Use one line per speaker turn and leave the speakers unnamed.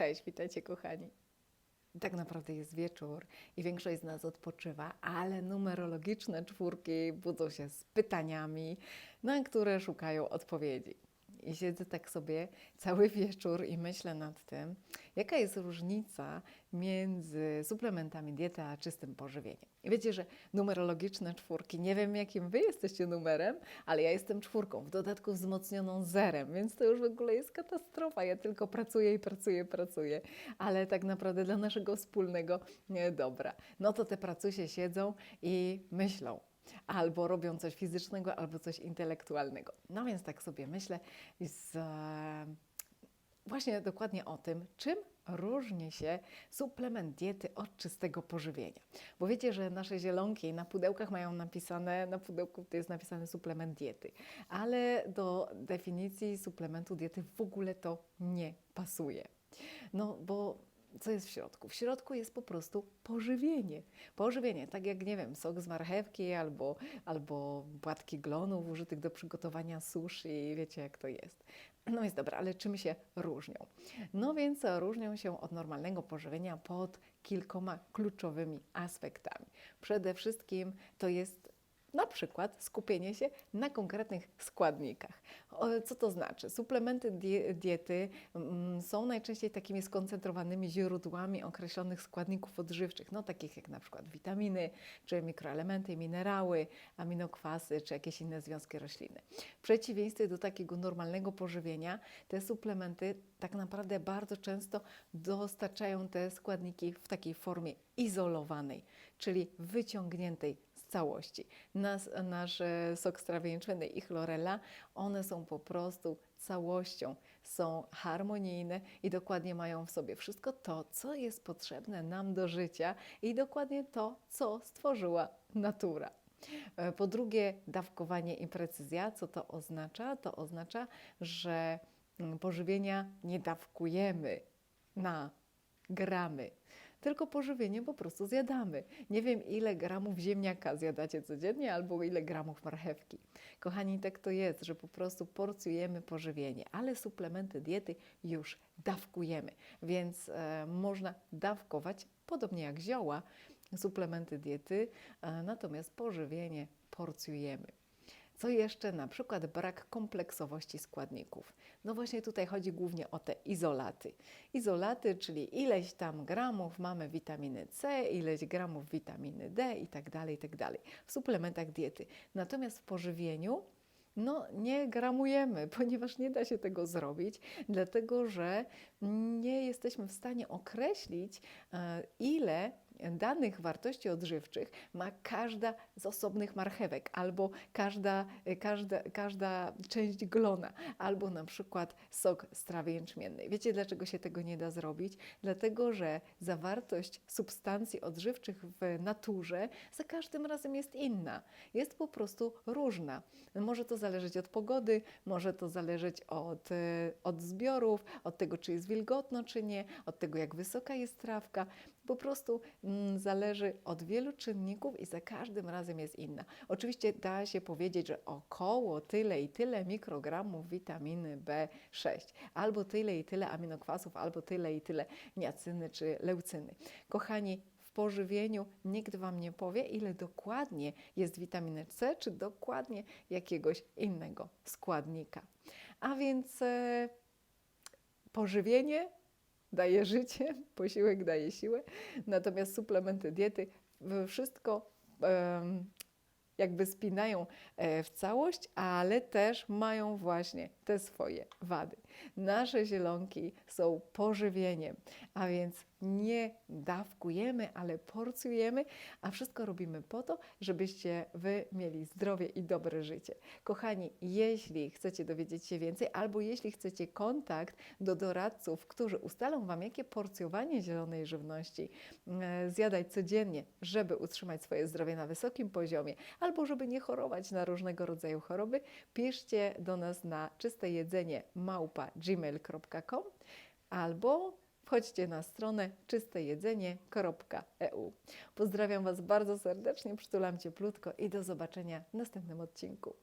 Cześć, witajcie kochani. Tak naprawdę jest wieczór i większość z nas odpoczywa, ale numerologiczne czwórki budzą się z pytaniami, na które szukają odpowiedzi. I siedzę tak sobie cały wieczór i myślę nad tym, jaka jest różnica między suplementami diety a czystym pożywieniem. I wiecie, że numerologiczne czwórki, nie wiem jakim wy jesteście numerem, ale ja jestem czwórką, w dodatku wzmocnioną zerem, więc to już w ogóle jest katastrofa. Ja tylko pracuję i pracuję, pracuję, ale tak naprawdę dla naszego wspólnego nie, dobra. No to te pracusie siedzą i myślą, albo robią coś fizycznego, albo coś intelektualnego. No więc tak sobie myślę z, e, właśnie dokładnie o tym, czym różni się suplement diety od czystego pożywienia. Bo wiecie, że nasze zielonki na pudełkach mają napisane, na pudełku to jest napisane suplement diety, ale do definicji suplementu diety w ogóle to nie pasuje. No bo co jest w środku? W środku jest po prostu pożywienie. Pożywienie, tak jak, nie wiem, sok z marchewki albo, albo płatki glonów użytych do przygotowania sushi, wiecie jak to jest. No jest dobra, ale czym się różnią? No więc różnią się od normalnego pożywienia pod kilkoma kluczowymi aspektami. Przede wszystkim to jest na przykład skupienie się na konkretnych składnikach. Co to znaczy? Suplementy die- diety mm, są najczęściej takimi skoncentrowanymi źródłami określonych składników odżywczych, no takich jak na przykład witaminy, czy mikroelementy, minerały, aminokwasy, czy jakieś inne związki rośliny. W przeciwieństwie do takiego normalnego pożywienia, te suplementy tak naprawdę bardzo często dostarczają te składniki w takiej formie izolowanej, czyli wyciągniętej całości. Nas, nasz e, sok z jęczmiennej i chlorella, one są po prostu całością, są harmonijne i dokładnie mają w sobie wszystko to, co jest potrzebne nam do życia i dokładnie to, co stworzyła natura. E, Po drugie, dawkowanie i precyzja. Co to oznacza? To oznacza, że mm, pożywienia nie dawkujemy na gramy, tylko pożywienie po prostu zjadamy. Nie wiem, ile gramów ziemniaka zjadacie codziennie, albo ile gramów marchewki. Kochani, tak to jest, że po prostu porcjujemy pożywienie, ale suplementy diety już dawkujemy, więc e, można dawkować, podobnie jak zioła, suplementy diety, e, natomiast pożywienie porcjujemy. Co jeszcze? Na przykład brak kompleksowości składników. No właśnie tutaj chodzi głównie o te izolaty. Izolaty, czyli ileś tam gramów mamy witaminy C, ileś gramów witaminy D i tak dalej, i tak. W suplementach diety. Natomiast w pożywieniu no, nie gramujemy, ponieważ nie da się tego zrobić, dlatego że nie jesteśmy w stanie określić, e, ile danych wartości odżywczych ma każda z osobnych marchewek, albo każda, każda, każda część glona, albo na przykład sok z trawy jęczmiennej. Wiecie, dlaczego się tego nie da zrobić? Dlatego, że zawartość substancji odżywczych w naturze za każdym razem jest inna. Jest po prostu różna. Może to zależeć od pogody, może to zależeć od, e, od zbiorów, od tego, czy jest wilgotno, czy nie, od tego, jak wysoka jest trawka. Po prostu zależy od wielu czynników i za każdym razem jest inna. Oczywiście da się powiedzieć, że około tyle i tyle mikrogramów witaminy B6, albo tyle i tyle aminokwasów, albo tyle i tyle niacyny czy leucyny. Kochani, w pożywieniu nikt Wam nie powie, ile dokładnie jest witaminy C, czy dokładnie jakiegoś innego składnika. A więc e, pożywienie daje życie, posiłek daje siłę, natomiast suplementy diety wszystko jakby spinają e, w całość, ale też mają właśnie te swoje wady. Nasze zielonki są pożywieniem, a więc nie dawkujemy, ale porcjujemy, a wszystko robimy po to, żebyście Wy mieli zdrowie i dobre życie. Kochani, jeśli chcecie dowiedzieć się więcej, albo jeśli chcecie kontakt do doradców, którzy ustalą Wam, jakie porcjowanie zielonej żywności e, zjadać codziennie, żeby utrzymać swoje zdrowie na wysokim poziomie, albo żeby nie chorować na różnego rodzaju choroby, piszcie do nas na czyste jedzenie małpa gmail.com albo wchodźcie na stronę czystejedzenie.eu. Pozdrawiam Was bardzo serdecznie, przytulam cieplutko i do zobaczenia w następnym odcinku.